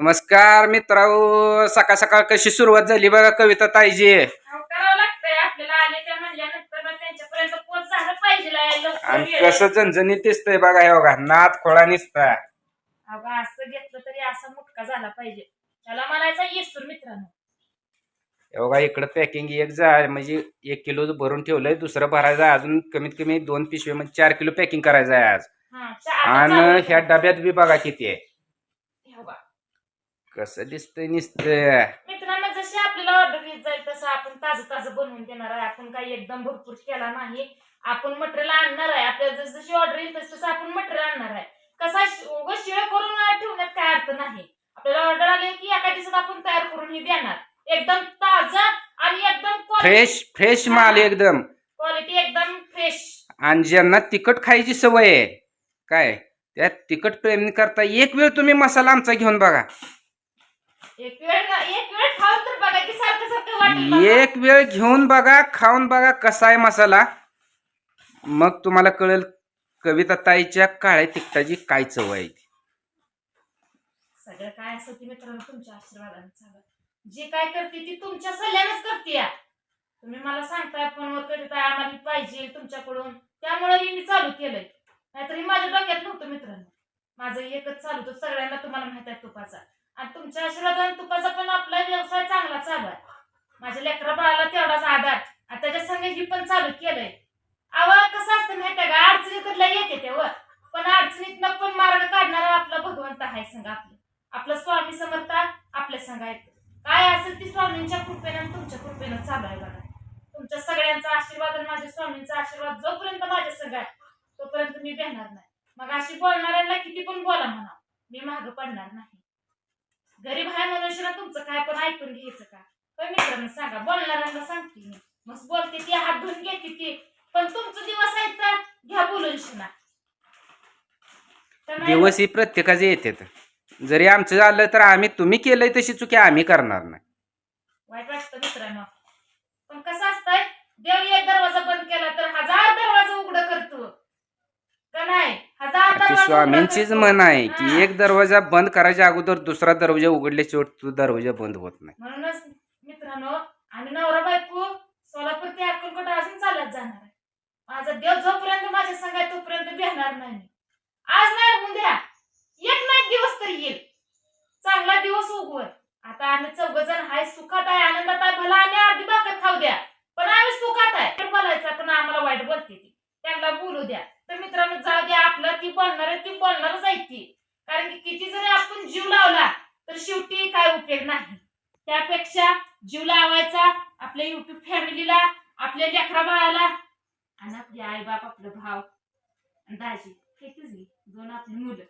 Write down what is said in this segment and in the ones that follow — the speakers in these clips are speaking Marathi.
नमस्कार मित्रांनो सकाळ सकाळ कशी सुरुवात झाली बघा कविता ताईजी अहो, करावं लागतंय आपल्याला आले त्या म्हणल्यानंतर मग त्यांच्यापर्यंत पोच झालं पाहिजे लवकर आणि. कसं झणझणीत दिसतंय बघा हे बघा नात खोळा निसता अगं असं घेतलं तरी असा मुटका झाला पाहिजे त्याला म्हणायचा येसूर मित्रांनो हे बघा इकडं पॅकिंग एक जा म्हणजे एक किलो भरून ठेवलंय दुसरं भरायचं आहे. अजून कमीत कमी दोन पिशवे म्हणजे चार किलो पॅकिंग करायचं आहे आज हा आता आणि. ह्या डब्यात बी बघा किती आहे. कसं दिसतंय नुसतं? मित्रांनो जशी आपल्याला ऑर्डर येत जाईल तसं आपण ताजं ताजं बनवून देणार आहे. आपण काही एकदम भरपूर केला नाही. आपण मटेरियल आणणार आहे. आपल्याला जस जशी ऑर्डर येईल तसं तसं आपण मटेरियल आणणार आहे. कसा उगाच शिळ करून ठेवण्यात काय अर्थ नाही. आपल्याला ऑर्डर आली की एका दिवसात आपण तयार करून ही देणार. एकदम ताजा आणि एकदम फ्रेश फ्रेश माल एकदम. क्वालिटी एकदम फ्रेश आणि ज्यांना तिखट खायची सवय आहे काय? त्या तिखट प्रेम करता एक वेळ तुम्ही मसाला आमचा घेऊन बघा. एक वेळ एक वेळ खाऊन तर बघा की सारखं सारखं वाटेल बघा. एक वेळ घेऊन बघा खाऊन बघा कसा आहे मसाला. मग तुम्हाला कळेल कविता ताईच्या काळ्या तिखटाची काय चव आहे ती. सगळं काय असं ती मित्रांनो तुमच्या आशीर्वादाने जे काय करते ती तुमच्या सल्ल्यानेच करते या. तुम्ही मला सांगताय फोनवर कधीतरी आम्हाला पाहिजे तुमच्याकडून. त्यामुळे हे मी चालू केलंय. नाहीतर हे माझ्या डोक्यात नव्हतं मित्रांनो. माझं एकच चालू होतं सगळ्यांना तुम्हाला माहीत आहे तुपाचा. आणि तुमच्या आशीर्वादाने तुपाचा पण आपला व्यवसाय चांगला चालू आहे. माझ्या लेकरा बाळाला तेवढाच आधार आणि त्याच्या संग ही पण चालू केलंय. आवा कसं असतं माहिती का? अडचणी येते तेव्हा. पण अडचणीतनं पण मार्ग काढणारा आपला भगवंत आहे संघ आपलं. आपलं स्वामी समर्थ आपल्या संग आहेत. काय असेल ती स्वामींच्या कृपेनं आणि तुमच्या कृपेनं चालू आहे बघा. तुमच्या सगळ्यांचा आशीर्वाद आणि माझ्या स्वामींचा आशीर्वाद जोपर्यंत माझ्या संघ आहे तोपर्यंत मी भेटणार नाही. मग अशी बोलणाऱ्यांना किती पण बोला म्हणा. मी मागं पडणार नाही. गरीब आहे मनुष्याला तुमचं काय पण ऐकून घ्यायचं का? पण मित्रांनो सांगा बोलणाऱ्यांना सांगते मी. मग बोलते ती हात धुवून घेते ती. पण तुमचं दिवस आहेत तर घ्या बोलून शिना तर नाही दिवस ही प्रत्येकाचे येतात. जरी आमचं झालं तर आम्ही तुम्ही केलंय तशी चुकी आम्ही करणार नाही. वाईट वाटतं मित्रांनो. पण कसं असतंय देव एक दरवाजा बंद केला तर हजार दरवाजा उघड करतो का नाही हजार ती दरवाजा उघडं स्वामींचीच. म्हण आहे. की एक दरवाजा बंद करायच्या अगोदर दुसरा दरवाजा उघडल्याशिवाय तो दरवाजा बंद होत नाही. म्हणूनच मित्रांनो आणि नवरा बायको सोलापूर ते अक्कलकोट अजून चालत जाणार आहे. माझा देव जोपर्यंत माझ्या आहे तोपर्यंत भेटणार नाही. आज नाही उद्या. एक ना एक दिवस तरी येईल. चांगला दिवस उगवत आता आम्ही चौघ जण हाय सुखात आहे आनंदात आहे भला आम्ही अर्धी भाकर खाऊ द्या. पण आम्ही सुखात आहे. बोलायचं पण आम्हाला वाईट बोलते ती. त्यांना बोलू द्या. तर मित्रांनो जाऊ द्या आपलं ती बोलणार आहे ती बोलणारच आहे ती. कारण की किती जरी आपण जीव लावला तर शेवटी काय उपयोग नाही. त्यापेक्षा जीव लावायचा आपल्या युट्यूब फॅमिलीला आपल्या लेकरा बाळाला आणि आपले आई बाप आपलं भाव. आणि दाजी एकच घे. दोन आपली मुलं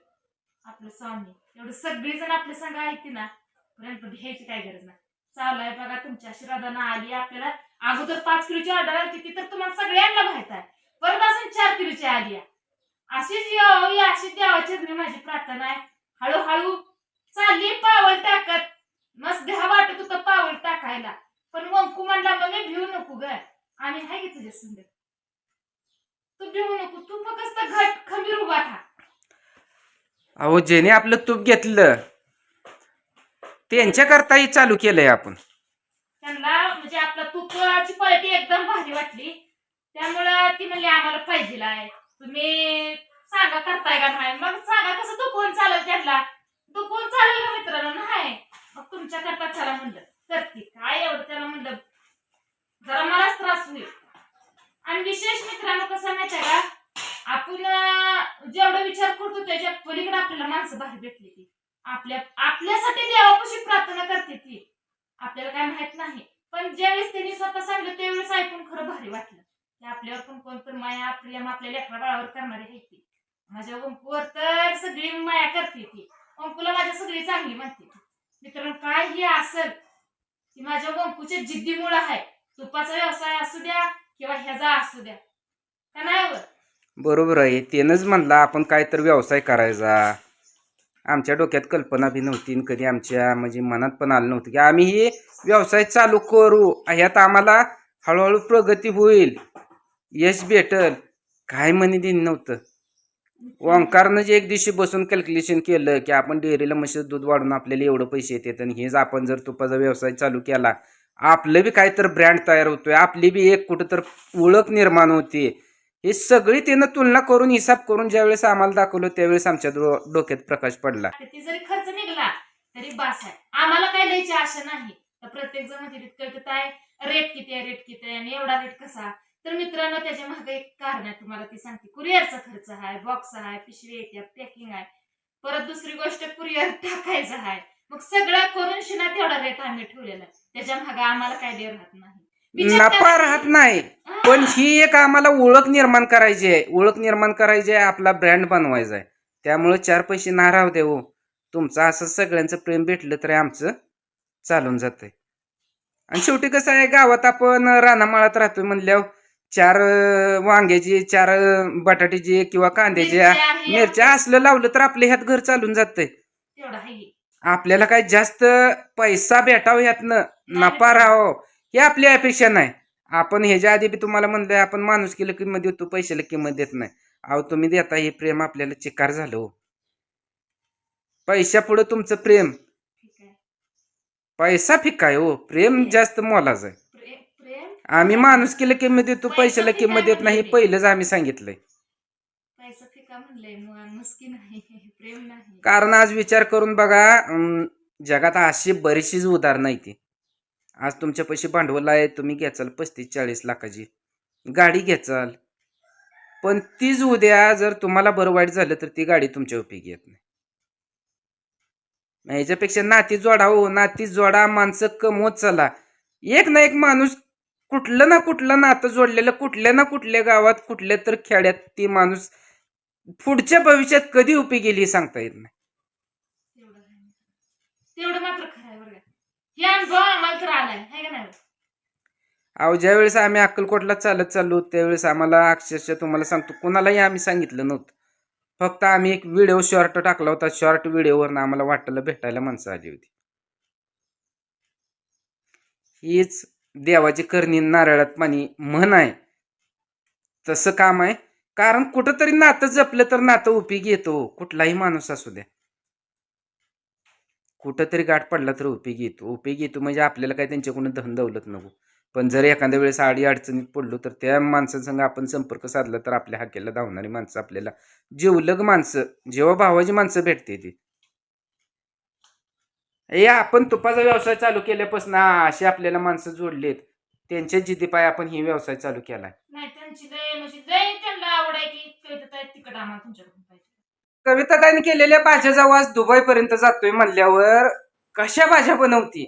आपलं स्वामी. एवढं सगळी जण आपल्या संघ ऐकते ना पर्यंत घ्यायची काय गरज नाही. चालू आहे बघा तुमच्या आशीर्वादानं आली आपल्याला. अगोदर पाच किलोची ऑर्डर आली ती तर तुम्हाला सगळ्यांना माहीत आहे. परत चार आली आहे अशीच यावी अशीच देवाची माझी प्रार्थना आहे. हळूहळू चालली पावल टाकत. मस्त घ्या वाटत होतं पावल टाकायला. पण वंकू म्हणला मग मी भिवू नको ग. आम्ही हाय की तुझ्या संग? तू भिवू नको. तू फक्त घट खंबीर उभा राहा. अहो ज्याने आपलं तूप घेतलं त्यांच्याकरताही चालू केलंय आपण. त्यांना म्हणजे आपला तुपाची क्वालिटी एकदम भारी वाटली. त्यामुळं ती म्हणली आम्हाला पाहिजे आहे. तुम्ही सांगा करताय का नाही? मग सांगा कसं दुखवून त्यातला त्यांना? कोण चालेल का मित्रांनो? नाही. मग तुमच्या करता चला म्हणलं. करते. काय एवढं त्याला म्हणलं? जरा मलाच त्रास होईल. आणि विशेष मित्रांनो कसं माहिती का? आपण जेवढं जेवढा विचार करतो त्याच्या पलीकडे आपल्याला माणसं बाहेर भेटली ती. आपल्या आपल्यासाठी देवापाशी प्रार्थना करते ती. आपल्याला काय माहीत नाही. पण ज्यावेळेस त्यांनी स्वतः सांगितलं त्यावेळेस ऐकून खरं भारी वाटलं. की आपल्यावर पण कोणतर माया प्रेम आपल्या लेकरा बाळावर करणारी आहे ती माझ्या वंकूवर तर सगळी माया करते ती. वंकूला माझ्या सगळी चांगली म्हणते. मित्रांनो काय हे असल? ती माझ्या वंकूच्या जिद्दीमुळं आहे. तुपाचा व्यवसाय असू द्या किंवा ह्याचा असू द्या. का नाही हो? बरोबर आहे. त्यानंच म्हणला आपण काय तर व्यवसाय करायचा. आमच्या डोक्यात कल्पना बी नव्हती आणि कधी आमच्या म्हणजे मनात पण आलं नव्हतं की आम्ही हे व्यवसाय चालू करू. ह्यात आम्हाला हळूहळू प्रगती होईल. यश भेटल. काय म्हणे दिन नव्हतं. ओंकारनं जे एक दिवशी बसून कॅल्क्युलेशन केलं की आपण डेअरीला म्हशीचं दूध वाढून आपल्याला एवढं पैसे येतात आणि हेच आपण जर तुपाचा व्यवसाय चालू केला आपलं बी काहीतरी ब्रँड तयार होतोय आपली बी एक कुठं तर ओळख निर्माण होते. हे सगळी त्यानं तुलना करून हिसाब करून ज्यावेळेस आम्हाला दाखवलं त्यावेळेस आमच्या डो- डोक्यात प्रकाश पडला. जरी खर्च निघला तरी बास आहे आम्हाला काय द्यायची आशा नाही. तर प्रत्येक जण रेट किती आहे रेट किती आहे आणि एवढा रेट कसा? तर मित्रांनो त्याच्यामागे एक कारण आहे तुम्हाला ती सांगते. कुरिअरचा खर्च आहे बॉक्स आहे पिशवी येते पॅकिंग आहे. परत दुसरी गोष्ट कुरिअर टाकायचं आहे. मग सगळं करून शिना तेवढा रेट आम्ही ठेवलेला आहे. त्याच्यामागे आम्हाला काय दे राहत नाही. नफा राहत नाही. पण ही एक आम्हाला ओळख निर्माण करायची आहे. ओळख निर्माण करायची आहे आपला ब्रँड बनवायचा आहे. त्यामुळे चार पैसे ना राहू दे हो. तुमचं असं सगळ्यांचं प्रेम भेटलं तरी आमचं चालून जातंय. आणि शेवटी कसं आहे गावात आपण रानामाळात राहतोय म्हणल्यावर चार वांग्याची चार बटाट्याची किंवा कांद्याच्या मिरच्या असलं लावलं तर आपल्या ह्यात घर चालून जातंय. आपल्याला काय जास्त पैसा भेटावं ह्यातनं नफा राहावं ही आपली अपेक्षा नाही. आपण ह्याच्या आधी बी तुम्हाला म्हणलंय आपण माणूस केलं किंमत देतो पैशाला किंमत देत नाही. अहो तुम्ही देता हे प्रेम आपल्याला चिकार झालं हो. पैशा पुढे तुमचं प्रेम. पैसा फिका आहे हो. प्रेम जास्त मोलाचं आहे. आम्ही माणूस केलं किंमत देतो पैशाला किंमत देत नाही हे पहिलंच आम्ही सांगितलंय. पैसा फिका म्हणलंय मग मुस्की नाही? प्रेम नाही. कारण आज विचार करून बघा जगात अशी बरीचशीच उदाहरणं आहेत ती. आज तुमच्या पैसे भांडवल आहे तुम्ही घ्याचाल पस्तीस चाळीस लाखाची. गाडी घ्याचाल पण तीच उद्या जर तुम्हाला बरं वाईट झालं तर ती गाडी तुमच्या उपयोगी येत नाही. मग ह्याच्यापेक्षा नाती जोडा हो नाती जोडा माणसं कमवत चला. एक ना एक माणूस कुठलं ना कुठलं नातं जोडलेलं कुठल्या ना कुठल्या गावात कुठल्या तर खेड्यात ती माणूस पुढच्या भविष्यात कधी उपयोगी येईल हे सांगता येत नाही. तेवढं आहे. तेवढं मात्र खरं आहे बरं का. हे अनुभव आम्हाला तर आलाय है का नाही? अहो ज्या वेळेस आम्ही अक्कलकोटला चालत चाललो त्यावेळेस आम्हाला अक्षरशः तुम्हाला सांगतो कोणालाही आम्ही सांगितलं नव्हतं. फक्त आम्ही एक व्हिडिओ शॉर्ट टाकला होता शॉर्ट व्हिडिओवरनं आम्हाला वाटलं भेटायला माणसं आली होती. हीच देवाची करणी नारळात पाणी म्हण आहे. तसं काम आहे. कारण कुठंतरी नातं जपलं तर नातं उपयोगी येतो. कुठलाही माणूस असू द्या. कुठंतरी गाठ पडला तर उपयोगी येतो. उपयोगी येतो म्हणजे आपल्याला काय त्यांच्याकडून धन दौलत नको. पण जर एखाद्या वेळेस आडी अडचणीत पडलो तर त्या माणसांसंग आपण संपर्क साधला तर आपल्या हाकेला धावणारी माणसं आपल्याला जेवलग माणसं जेव्हा भावाची माणसं भेटते ती हे आपण तुपाचा व्यवसाय चालू केल्यापासून अशी आपल्याला माणसं जोडलीत. त्यांच्या जिद्दीपाय आपण ही व्यवसाय चालू केलाय. नाही त्यांची लय म्हणजे लय त्यांना आवड आहे की कविता तिकट आम्हाला तुमच्याकडून पाहिजे. कविताताईने केलेल्या भाज्याचा वास दुबई पर्यंत जातोय म्हणल्यावर कशा भाज्या बनवती?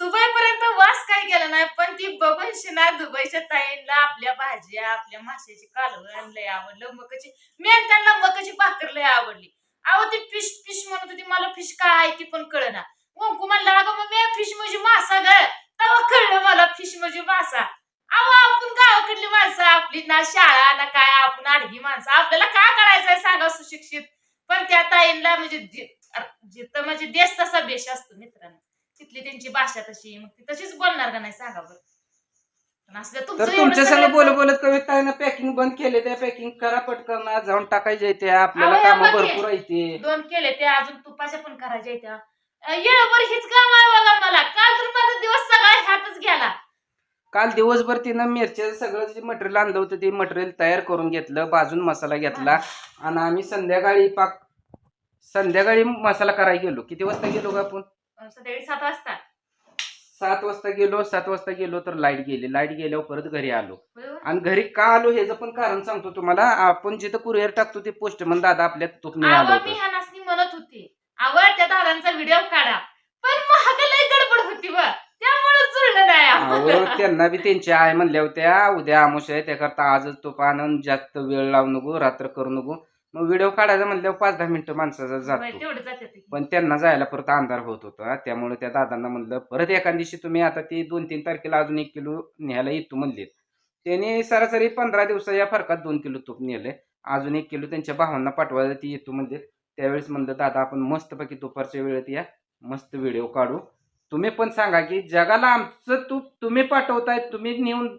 दुबई पर्यंत वास काय गेला नाही पण ती बघून शिना दुबईच्या ताईंना आपल्या भाज्या आपल्या माशाची कालवण लय आवडलं. मकाची मी आणि त्यांना मकाची भाकर लय आवडली. अहो ती फिश फिश म्हणत होती मला फिश काय आहे ती पण कळना. वंकू म्हणला अगं मग मी फिश म्हणजे मासा ग. तेव्हा कळलं मला फिश म्हणजे मासा. अहो आपण गावाकडली माणसं आपली ना शाळा ना काय आपण आडगी माणसं. आपल्याला काय कळायचंय सांगा सुशिक्षित. पण त्या ताईंना म्हणजे जिथं म्हणजे देश तसा बेश असतो मित्रांनो. तिथली त्यांची भाषा तशी मग ती तशीच बोलणार का नाही? सांगा बरं. तर तुमच्या संग सगळ्यांचं- बोलत कविताईनं पॅकिंग बंद केले त्या पॅकिंग करा पटकन जाऊन टाकायचे ते आपल्याला कामं. भरपूर आहे ते. दोन केले ते अजून तुपाच्या पण करायच्या त्या. येळभर हीच काम आहे बघा मला. काल तर माझा दिवस सगळा ह्यातच गेला. काल दिवसभर तिनं मिरच्या सगळं जे मटेरियल आणलं होतं ते मटेरियल तयार करून घेतलं भाजून मसाला घेतला. आणि आम्ही संध्याकाळी पाक संध्याकाळी मसाला करायला गेलो. किती वाजता गेलो का आपण? सात वाजता. सात वाजता गेलो सात वाजता गेलो तर लाइट गेली. लाइट गेल्यावर परत घरी आलो? आणि घरी का आलो ह्याचं पण कारण सांगतो तुम्हाला. आपण जिथं कुरिअर टाकतो ते पोस्टमन दादा आपल्या आलो आवड मी होतं ह्यानासनी म्हणत होते. आवड त्या दादांचा व्हिडिओ काढा. पण महाग लय गडबड होती व त्यामुळे जुळलं नाही अहो आम्हाला. त्यांना बी त्यांची आहे म्हणल्या होत्या उद्या आमुष आहे त्याकरता आजच तो आणून जास्त वेळ लावू नको रात्र करू नको. मग व्हिडिओ काढायचा म्हणल्यावर पाच दहा मिनिटं माणसाचा जातो. तेवढं जाते ते. पण त्यांना जायला परत अंधार होत होता. त्यामुळे त्या दादांना म्हणलं परत एका दिवशी तुम्ही आता ती दोन तीन तारखेला अजून एक किलो न्यायला येतो म्हणलेत. त्याने सरासरी पंधरा दिवसाच्या फरकात दोन किलो तूप नेलंय. अजून एक किलो त्यांच्या भावांना पाठवायला ती येतो म्हणजे त्यावेळेस म्हणलं दादा आपण मस्तपैकी दुपारच्या वेळेत या. मस्त व्हिडिओ काढू. तुम्ही पण सांगा की जगाला आमचं तूप तुम्ही पाठवताय तुम्ही नेऊन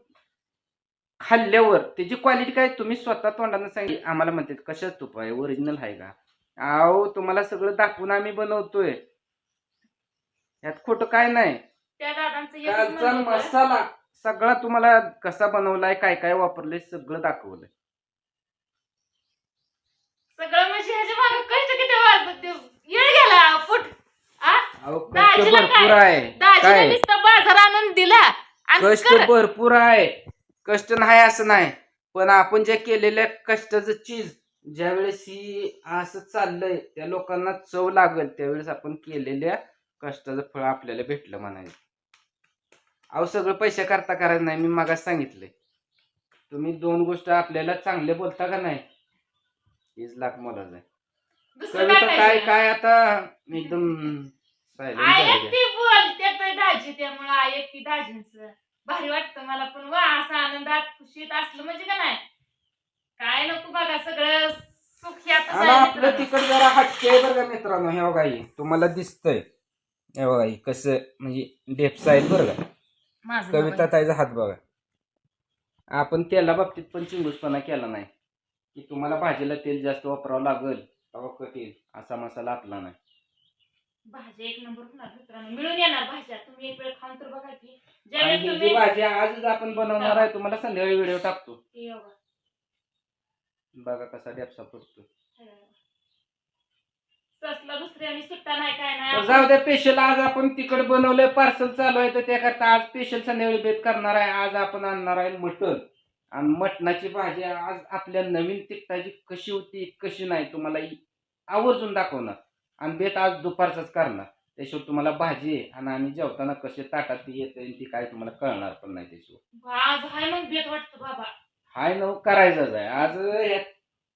खाल्ल्यावर त्याची क्वालिटी काय? तुम्ही स्वतः तोंडानं सांगितली आम्हाला म्हणतात कशाच तुप आहे? ओरिजिनल आहे का? अहो तुम्हाला सगळं दाखवून आम्ही बनवतोय. यात खोटं काय नाही. त्या दादांचं एकच कालचा म्हणणं होतं, मसाला सगळा तुम्हाला कसा बनवलाय काय काय वापरलंय सगळं दाखवलंय. सगळं म्हणजे ह्याच्या मागे कष्ट किती वाजत ते? येळ गेला फुट. आ? अहो कष्ट दाजीला भरपूर? आहे. दाजीने काय? नुसतं बाजार आणून दिला. आणि कष्ट कर. भरपूर आहे. कष्ट नाही असं नाही. पण आपण जे केलेल्या कष्टाचं चीज ज्यावेळेस ही असं चाललंय त्या लोकांना चव लागल त्यावेळेस आपण केलेल्या कष्टाचं फळ आपल्याला भेटलं म्हणायचं. अहो सगळं पैसे करता करायचं नाही मी मागास सांगितलंय. तुम्ही दोन गोष्ट आपल्याला चांगले बोलता का नाही? हीच लाख मोलाच आहे. दुसरं कविता काय काय पाहिजे? काय आता एकदम silent. ती तर दाजी त्यामुळे दाजींच. भारी वाटतं मला पण. वा असं आनंदात खुशीत असलं म्हणजे का नाही? काय नको बघा सगळं सुख आणि आपलं. तिकड जरा हटके बरं का मित्रांनो हे बघा ही तुम्हाला दिसतंय. हे बघा ही कसं म्हणजे डेप्स आहेत बरं का. माझं कविता बघा. ताईचा हात बघा. आपण तेला बाबतीत पण चिंगूसपणा केला नाही. की तुम्हाला भाजीला तेल जास्त वापरावं लागल तेव्हा कठीण असा मसाला आपला नाही. भाज्या एक नंबर होणार मित्रांनो मिळून येणार भाज्या. तुम्ही एक वेळ खाऊन तर बघा की आणि ज्यावेळेस ही तुम्ही भाजी आजच आपण बनवणार आहे तुम्हाला संध्याकाळी व्हिडिओ टाकतो. हे बघा. बघा कसा डेप्सा पडतो दुसऱ्याने सुट्टा नाही काय तर नाही जाऊ द्या स्पेशल आज आपण तिकड बनवलंय पार्सल चालू आहे तर त्याकरता आज स्पेशल संध्याकाळी बेत करणार आहे. आज आपण आणणार आहे मटण. आणि मटणाची भाजी आज आपल्या नवीन तिखटाची कशी होती कशी नाही तुम्हाला इ- आवर्जून दाखवणार. आणि बेत आज दुपारचाच करणार. त्याशिवाय तुम्हाला भाजी आणि आम्ही जेवताना कसे ताटात ती येते ती काय तुम्हाला कळणार पण नाही त्याशिवाय. आज हाय मग बेत वाटतं बाबा. हाय नव करायचंच आहे. आज या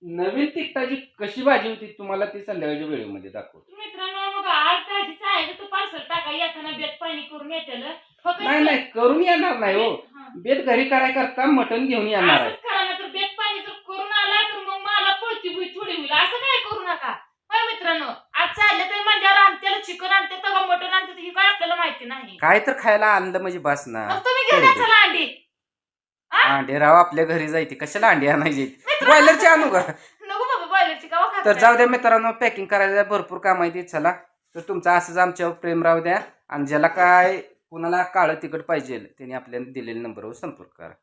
नवीन तिखटाची कशी भाजी होती तुम्हाला ती संध्याकाळच्या वेळेमध्ये दाखवतो. मित्रांनो बघा आज ताजीच आहे तर पार्सल टाका येताना बेत पाणी करून येतेल. फक्त नाही नाही करून येणार नाही हो. हा. बेत घरी कराय करता मटण घेऊन येणार आहे. असंच करा ना तर बेत पाणी जर करून आला तर मग मला पळती बुई थोडी होईल असं काय करू होय मित्रांनो आज चालले तर म्हणल्यावर आणते चिकन आणते मटण आणते हे काय आपल्याला माहिती नाही. काय तर खायला आणलं म्हणजे बस ना. मग तुम्ही घेऊन या चला अंडी. अंडे राव आपल्या घरी जायची कशाला अंडी आणायची? ब्रॉयलरची आणू का? नको बाबा बॉयलरची का तर जाऊ द्या मित्रांनो पॅकिंग करायला भरपूर काम आहे ती चला. तर तुमचं असंच आमच्यावर प्रेम राहू द्या. आणि ज्याला काय कुणाला काळं तिकट पाहिजे त्यांनी आपल्याला दिलेल्या नंबरवर संपर्क करा.